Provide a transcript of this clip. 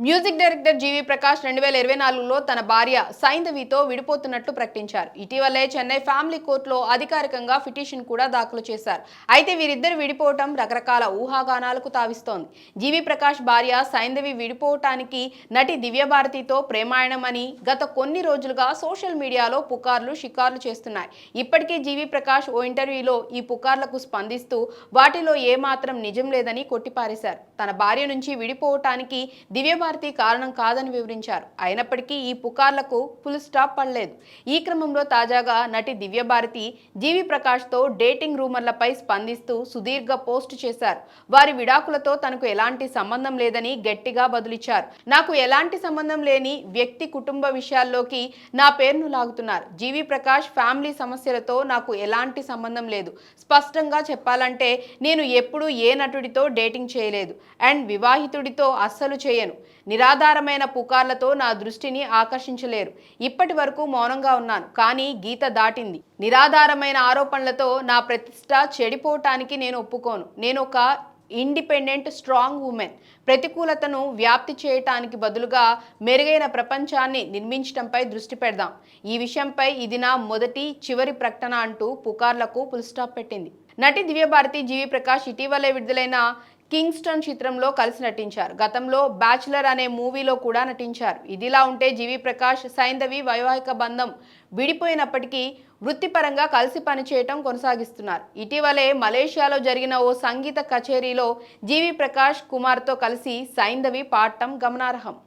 Music director జీవి ప్రకాష్ రెండు వేల ఇరవై నాలుగులో తన భార్య సైంధవితో విడిపోతున్నట్లు ప్రకటించారు. ఇటీవలే చెన్నై ఫ్యామిలీ కోర్టులో అధికారికంగా పిటిషన్ కూడా దాఖలు చేశారు. అయితే వీరిద్దరు విడిపోవటం రకరకాల ఊహాగానాలకు తావిస్తోంది. జీవి ప్రకాష్ భార్య సైంధవి విడిపోవటానికి నటి దివ్యభారతితో ప్రేమాయణం అని గత కొన్ని రోజులుగా సోషల్ మీడియాలో పుకార్లు షికార్లు చేస్తున్నాయి. ఇప్పటికే జీవి ప్రకాష్ ఓ ఇంటర్వ్యూలో ఈ పుకార్లకు స్పందిస్తూ వాటిలో ఏమాత్రం నిజం లేదని కొట్టిపారేశారు. తన భార్య నుంచి విడిపోవటానికి దివ్యభారతి కారణం కాదని వివరించారు. అయినప్పటికీ ఈ పుకార్లకు ఫుల్ స్టాప్ పడలేదు. ఈ క్రమంలో తాజాగా నటి దివ్యభారతి జీవి ప్రకాష్తో డేటింగ్ రూమర్లపై స్పందిస్తూ సుదీర్ఘ పోస్ట్ చేశారు. వారి విడాకులతో తనకు ఎలాంటి సంబంధం లేదని గట్టిగా బదులిచ్చారు. నాకు ఎలాంటి సంబంధం లేని వ్యక్తి కుటుంబ విషయాల్లోకి నా పేరును లాగుతున్నారు. జీవి ప్రకాష్ ఫ్యామిలీ సమస్యలతో నాకు ఎలాంటి సంబంధం లేదు. స్పష్టంగా చెప్పాలంటే నేను ఎప్పుడూ ఏ నటుడితో డేటింగ్ చేయలేదు. అండ్ వివాహితుడితో అస్సలు చేయను. నిరాధారమైన పుకార్లతో నా దృష్టిని ఆకర్షించలేరు. ఇప్పటి వరకు మౌనంగా ఉన్నాను కానీ గీత దాటింది. నిరాధారమైన ఆరోపణలతో నా ప్రతిష్ట చెడిపోవటానికి నేను ఒప్పుకోను. నేను ఒక ఇండిపెండెంట్ స్ట్రాంగ్ ఉమెన్. ప్రతికూలతను వ్యాప్తి చేయటానికి బదులుగా మెరుగైన ప్రపంచాన్ని నిర్మించడంపై దృష్టి పెడదాం. ఈ విషయంపై ఇది నా మొదటి చివరి ప్రకటన అంటూ పుకార్లకు పుల్ స్టాప్ పెట్టింది. నటి దివ్యభారతి జీవి ప్రకాష్ ఇటీవలే విడుదలైన కింగ్స్టన్ చిత్రంలో కలిసి నటించారు. గతంలో బ్యాచులర్ అనే మూవీలో కూడా నటించారు. ఇదిలా ఉంటే జీవి ప్రకాష్ సైంధవి వైవాహిక బంధం విడిపోయినప్పటికీ వృత్తిపరంగా కలిసి పనిచేయటం కొనసాగిస్తున్నారు. ఇటీవలే మలేషియాలో జరిగిన ఓ సంగీత కచేరీలో జీవి ప్రకాష్ కుమార్తో కలిసి సైంధవి పాడటం గమనార్హం.